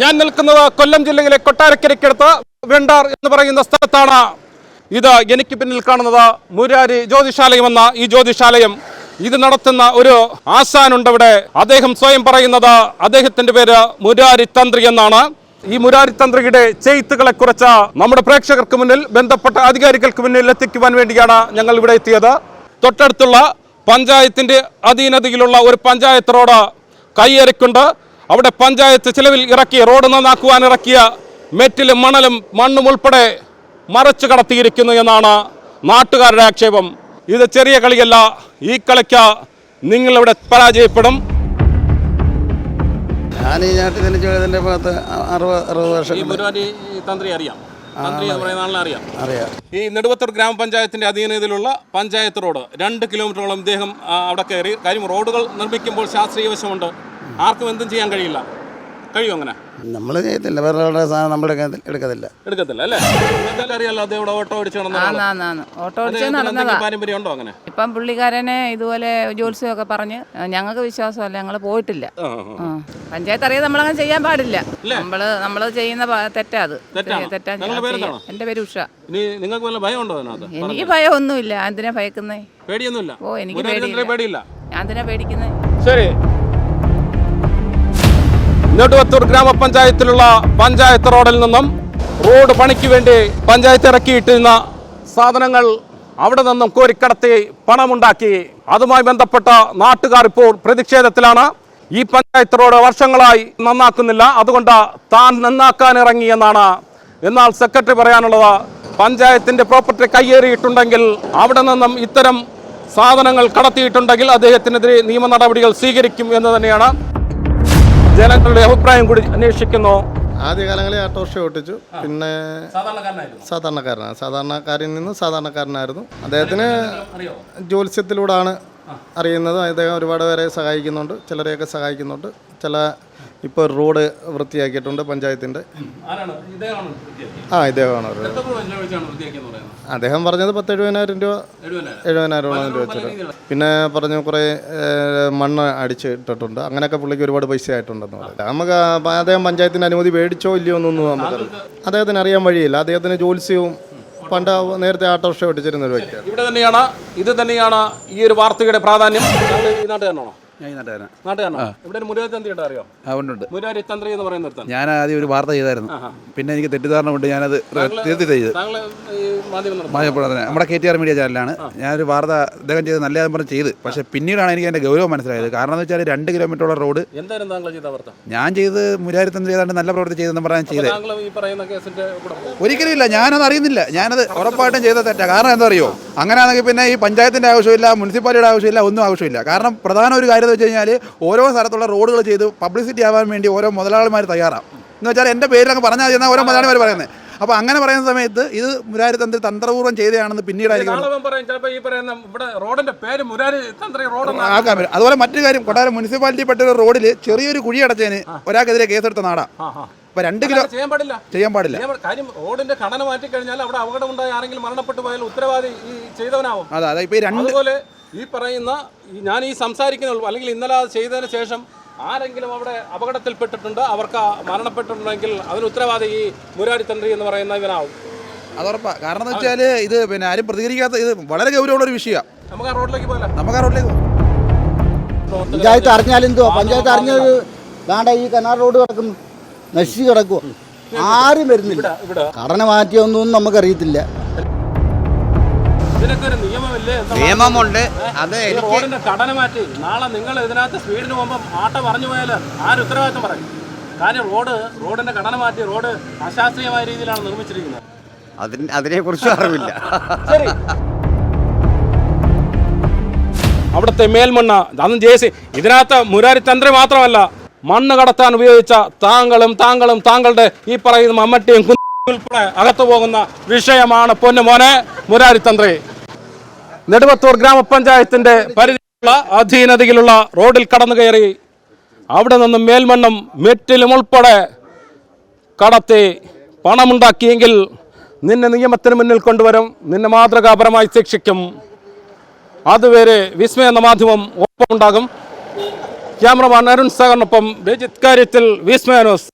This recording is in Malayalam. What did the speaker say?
ഞാൻ നിൽക്കുന്നത് കൊല്ലം ജില്ലയിലെ കൊട്ടാരക്കരയ്ക്കടുത്ത് വെണ്ടാർ എന്ന് പറയുന്ന സ്ഥലത്താണ്. ഇത് എനിക്ക് പിന്നിൽ കാണുന്നത് മുരാരി ജ്യോതിശാലയം എന്ന ഈ ജ്യോതിശാലയം. ഇത് നടത്തുന്ന ഒരു ആശാനുണ്ട് ഇവിടെ അദ്ദേഹം സ്വയം പറയുന്നത് അദ്ദേഹത്തിന്റെ പേര് മുരാരി തന്ത്രി എന്നാണ്. ഈ മുരാരി തന്ത്രിയുടെ ചെയ്ത്തുകളെ കുറിച്ച് നമ്മുടെ പ്രേക്ഷകർക്ക് മുന്നിൽ ബന്ധപ്പെട്ട അധികാരികൾക്ക് മുന്നിൽ എത്തിക്കുവാൻ വേണ്ടിയാണ് ഞങ്ങൾ ഇവിടെ എത്തിയത്. തൊട്ടടുത്തുള്ള പഞ്ചായത്തിന്റെ അധീനതയിലുള്ള ഒരു പഞ്ചായത്ത് റോഡ് അവിടെ പഞ്ചായത്ത് ചിലവിൽ ഇറക്കിയ റോഡ് നന്നാക്കുവാൻ ഇറക്കിയ മെറ്റിലും മണലും മണ്ണും ഉൾപ്പെടെ മറച്ചു കടത്തിയിരിക്കുന്നു എന്നാണ് നാട്ടുകാരുടെ ആക്ഷേപം. ഇത് ചെറിയ കളിയല്ല ഈ കളിക്ക് നിങ്ങളിവിടെ പരാജയപ്പെടും. ഞാൻ ഈ നാട്ടിൽ ജനിച്ചു ഇതിന്റെ ഭാഗത്ത് അറുപത് അറുപത് വർഷം ഈ മുരുവാരി തന്ത്രി അറിയാം. ഈ നെടുവത്തൂർ ഗ്രാമപഞ്ചായത്തിന്റെ അധീനതയിലുള്ള പഞ്ചായത്ത് റോഡ് രണ്ട് കിലോമീറ്ററോളം ഇദ്ദേഹം അവിടെ കയറി. കാര്യം റോഡുകൾ നിർമ്മിക്കുമ്പോൾ ശാസ്ത്രീയ വശമുണ്ട്. ആർക്കും എന്തും ചെയ്യാൻ കഴിയില്ല. കഴിയും അങ്ങനെ? നമ്മൾ ചെയ്യത്തില്ല. വേറെ സാധനം നമ്മൾ എടുക്കത്തില്ല എടുക്കത്തില്ല. അല്ലേ? എന്തായാലും അറിയാലോ അദ്ദേഹം ഇവിടെ ഓട്ടോ ഓടിച്ചു നടന്നു ഓട്ടോ ഓടിച്ച് അദ്ദേഹത്തിന് നടന്നതാ. പാരമ്പര്യം ഉണ്ടോ അങ്ങനെ? ഇപ്പം പുള്ളിക്കാരനെ ഇതുപോലെ ജോത്സ്യമൊക്കെ പറഞ്ഞ് ഞങ്ങൾക്ക് വിശ്വാസമല്ല ഞങ്ങൾ പോയിട്ടില്ല. പഞ്ചായത്ത് അറിയാതെ നമ്മളങ്ങനെ ചെയ്യാൻ പാടില്ല. നമ്മൾ നമ്മൾ ചെയ്യുന്ന തെറ്റാ അത്. തെറ്റാണോ? തെറ്റാ എന്റെ പേര് ഉഷ. ഇനി നിങ്ങൾക്ക് വല്ല ഭയം ഉണ്ടോ അതിനകത്ത്? എനിക്ക് ഭയമൊന്നുമില്ല. എന്തിനാ ഭയക്കുന്നേ? പേടിയൊന്നുമില്ല. ഓ എനിക്ക് പേടിയില്ല? ഞാൻ എന്തിനാ പേടിക്കുന്നേ? ശരി. നെടുവത്തൂർ ഗ്രാമപഞ്ചായത്തിലുള്ള പഞ്ചായത്ത് റോഡിൽ നിന്നും റോഡ് പണിക്ക് വേണ്ടി പഞ്ചായത്ത് ഇറക്കിയിട്ടിരുന്ന സാധനങ്ങൾ അവിടെ നിന്നും കോരിക്കടത്തി പണമുണ്ടാക്കി. അതുമായി ബന്ധപ്പെട്ട നാട്ടുകാർ ഇപ്പോൾ പ്രതിഷേധത്തിലാണ്. ഈ പഞ്ചായത്ത് റോഡ് വർഷങ്ങളായി നന്നാക്കുന്നില്ല. അതുകൊണ്ട് താൻ നന്നാക്കാൻ ഇറങ്ങി എന്നാണ്. എന്നാൽ സെക്രട്ടറി പറയാനുള്ളത് പഞ്ചായത്തിന്റെ പ്രോപ്പർട്ടി കയ്യേറിയിട്ടുണ്ടെങ്കിൽ അവിടെ നിന്നും ഇത്തരം സാധനങ്ങൾ കടത്തിയിട്ടുണ്ടെങ്കിൽ അദ്ദേഹത്തിനെതിരെ നിയമ നടപടികൾ സ്വീകരിക്കും എന്ന് തന്നെയാണ് ജനങ്ങളുടെ അഭിപ്രായം കൂടി അന്വേഷിക്കുന്നു. ആദ്യകാലങ്ങളിൽ ഓട്ടോറിക്ഷ ഓട്ടിച്ചു. പിന്നെ സാധാരണക്കാരനായിരുന്നു. സാധാരണക്കാരനാണ്. സാധാരണക്കാരിൽ നിന്ന് സാധാരണക്കാരനായിരുന്നു. അദ്ദേഹത്തിന് ജ്യോത്സ്യത്തിലൂടെയാണ് അറിയുന്നത്. അദ്ദേഹം ഒരുപാട് പേരെ സഹായിക്കുന്നുണ്ട്. ചിലരെയൊക്കെ സഹായിക്കുന്നുണ്ട്. ചില ഇപ്പോൾ റോഡ് വൃത്തിയാക്കിയിട്ടുണ്ട് പഞ്ചായത്തിന്റെ. ആ ഇദ്ദേഹമാണ് പറയുന്നത്? അദ്ദേഹം പറഞ്ഞത് പത്ത് എഴുപതിനായിരം. രൂപ എഴുപതിനായിരം രൂപ വെച്ചിട്ട്. പിന്നെ പറഞ്ഞു കുറേ മണ്ണ് അടിച്ചിട്ടിട്ടുണ്ട്. അങ്ങനെയൊക്കെ പുള്ളിക്ക് ഒരുപാട് പൈസ ആയിട്ടുണ്ടെന്ന് പറഞ്ഞു നമുക്ക് അദ്ദേഹം പഞ്ചായത്തിന്റെ അനുമതി മേടിച്ചോ ഇല്ലയോ എന്നൊന്നും നമുക്ക് അദ്ദേഹത്തിന് അറിയാൻ വഴിയില്ല. അദ്ദേഹത്തിന് ജോത്സ്യവും പണ്ട് നേരത്തെ ഓട്ടോറിക്ഷ ഓടിച്ചിരുന്ന ഒരു വ്യക്തിയാണ്. ഇവിടെ തന്നെയാണ് ഇത് തന്നെയാണ് ഈ ഒരു വാർത്തയുടെ പ്രാധാന്യം. ഈ നാട്ടുകാരനാണോ? ഞാൻ ഈ നാട്ടുകാരനാണ് നാട്ടുകാരനാണോ ഇവിടെ ഒരു മുരാരി തന്ത്രി ഉണ്ട് അറിയോ? ആ ഉണ്ട് ഉണ്ട്. മുരാരി തന്ത്രി എന്ന് പറയുന്ന ഒരുത്തൻ. ഞാൻ ആദ്യം ഒരു വാർത്ത ചെയ്തായിരുന്നു. പിന്നെ എനിക്ക് തെറ്റിദ്ധാരണ കൊണ്ട് ഞാനത് തിരുത്തി ചെയ്ത്. താങ്കൾ ഈ മാധ്യമം മാധ്യമപ്രവർത്തനം നമ്മുടെ കെ ടി ആർ മീഡിയ ചാനലാണ്. ഞാനൊരു വാർത്ത അദ്ദേഹം ചെയ്ത് നല്ല പറഞ്ഞ് ചെയ്ത്. പക്ഷേ പിന്നീടാണ് എനിക്ക് അതിന്റെ ഗൗരവം മനസ്സിലായത്. കാരണം എന്ന് വെച്ചാൽ രണ്ട് കിലോമീറ്ററുള്ള റോഡ് താങ്കൾ ചെയ്ത വാർത്ത? ഞാൻ ചെയ്ത് മുരാരിത്തന്ത്രി ഏതാണ്ട് നല്ല പ്രവൃത്തി ചെയ്തെന്ന് പറഞ്ഞാൽ ചെയ്തത് താങ്കൾ ഈ പറയുന്ന കേസിന്റെ കൂടെ ഒരിക്കലും ഇല്ല ഞാനത് അറിയുന്നില്ല. ഞാനത് ഉറപ്പായിട്ടും ചെയ്ത തെറ്റാ. കാരണം എന്താ അറിയോ? അങ്ങനെയാണെങ്കിൽ പിന്നെ ഈ പഞ്ചായത്തിന്റെ ആവശ്യമില്ല മുനിസിപ്പാലിറ്റിയുടെ ആവശ്യമില്ല ഒന്നും ആവശ്യമില്ല. കാരണം പ്രധാന ഒരു കാര്യം എന്ന് വെച്ച് കഴിഞ്ഞാൽ ഓരോ സ്ഥലത്തുള്ള റോഡുകൾ ചെയ്ത് പബ്ലിസിറ്റി ആവാൻ വേണ്ടി ഓരോ മുതലാളിമാർ തയ്യാറാണ് എന്ന് വെച്ചാൽ എന്റെ പേരിലൊക്കെ പറഞ്ഞാൽ മതി എന്നാൽ ഓരോ മുതലാളിമാർ പറയുന്നത് അപ്പോൾ അങ്ങനെ പറയുന്ന സമയത്ത് ഇത് മുരാരി തന്ത്രി തന്ത്രപൂർവം ചെയ്തതാണെന്ന് പിന്നീടായിരിക്കും ആക്കാൻ പറ്റും. അതുപോലെ മറ്റൊരു കാര്യം കൊട്ടാരം മുനിസിപ്പാലിറ്റി പെട്ടൊരു റോഡിൽ ചെറിയൊരു കുഴി അടച്ചതിന് ഒരാൾക്കെതിരെ കേസെടുത്ത നാടാ. അപ്പൊ രണ്ട് കിലോ ചെയ്യാൻ പാടില്ല. ചെയ്യാൻ പാടില്ല. കാര്യം റോഡിന്റെ ഘടന മാറ്റി കഴിഞ്ഞാൽ അവിടെ അപകടം ഉണ്ടായി ആരെങ്കിലും മരണപ്പെട്ടു പോയാൽ ഉത്തരവാദി ചെയ്തവനാവും. അതെ അതെ ഇപ്പൊ രണ്ട് ഈ പറയുന്ന ഞാൻ ഈ സംസാരിക്കുന്നുള്ളൂ അല്ലെങ്കിൽ ഇന്നലെ അത് ചെയ്തതിന് ശേഷം ആരെങ്കിലും അവിടെ അപകടത്തിൽപ്പെട്ടിട്ടുണ്ട് അവർക്ക് മരണപ്പെട്ടിട്ടുണ്ടെങ്കിൽ അതിന് ഉത്തരവാദി ഈ മുരാരി തന്ത്രി എന്ന് പറയുന്ന ഇവനാവും. അതുറപ്പാ കാരണം എന്ന് വെച്ചാൽ ഇത് പിന്നെ ആരും പ്രതികരിക്കാത്ത ഇത് വളരെ ഗൗരവമുള്ള ഒരു വിഷയമാണ് നമുക്ക് ആ റോഡിലേക്ക് പോലെ നമുക്ക് ആ റോഡിലേക്ക് പോകാം. പഞ്ചായത്ത് അറിഞ്ഞാലെന്തോ പഞ്ചായത്ത് അറിഞ്ഞത് വേണ്ട ഈ കനാർ റോഡ് കിടക്കുന്നു നശിച്ച് കിടക്കും ആരും വരുന്നില്ല. ഇവിടെ കടന മാറ്റിയൊന്നും നമുക്കറിയത്തില്ല. നിയമമുണ്ട്. അത് എനിക്ക് റോഡിന്റെ ഘടന മാറ്റി. നാളെ നിങ്ങൾ ഇതിനകത്ത് സ്പീഡിന് പോകുമ്പോൾ ആട്ട പറഞ്ഞു പോയാൽ ആര് ഉത്തരവാദിത്തം പറയും? കാര്യം റോഡ് റോഡിന്റെ ഘടന മാറ്റി റോഡ് അശാസ്ത്രീയമായ രീതിയിലാണ് നിർമ്മിച്ചിരിക്കുന്നത്. അതിന് അതിനെക്കുറിച്ച് അറിവില്ല. ശരി. അവിടുത്തെ മേൽമണ്ണ അന്ന് ജെ സി ഇതിനകത്ത് മുരാരി തന്ത്രി മാത്രമല്ല മണ്ണ് കടത്താൻ ഉപയോഗിച്ച താങ്കളും താങ്കളും താങ്കളുടെ ഈ പറയുന്ന മമ്മട്ടിയും ഉൾപ്പെടെ അകത്തു പോകുന്ന വിഷയമാണ് പൊന്നു മോനെ മുരാരി തന്ത്രി. നെടുവത്തൂർ ഗ്രാമപഞ്ചായത്തിന്റെ പരിധിയിലുള്ള അധീനതയിലുള്ള റോഡിൽ കടന്നു കയറി അവിടെ നിന്നും മേൽമണ്ണും മെറ്റിലും ഉൾപ്പെടെ കടത്തി പണമുണ്ടാക്കിയെങ്കിൽ നിന്നെ നിയമത്തിന് മുന്നിൽ കൊണ്ടുവരും. നിന്നെ മാതൃകാപരമായി ശിക്ഷിക്കും. അതുവരെ വിസ്മയ എന്ന മാധ്യമം ഒപ്പമുണ്ടാകും. ക്യാമറമാൻ അരുൺ സാഗറിനൊപ്പം രജിത് കാര്യത്തിൽ വിസ്മയ ന്യൂസ്.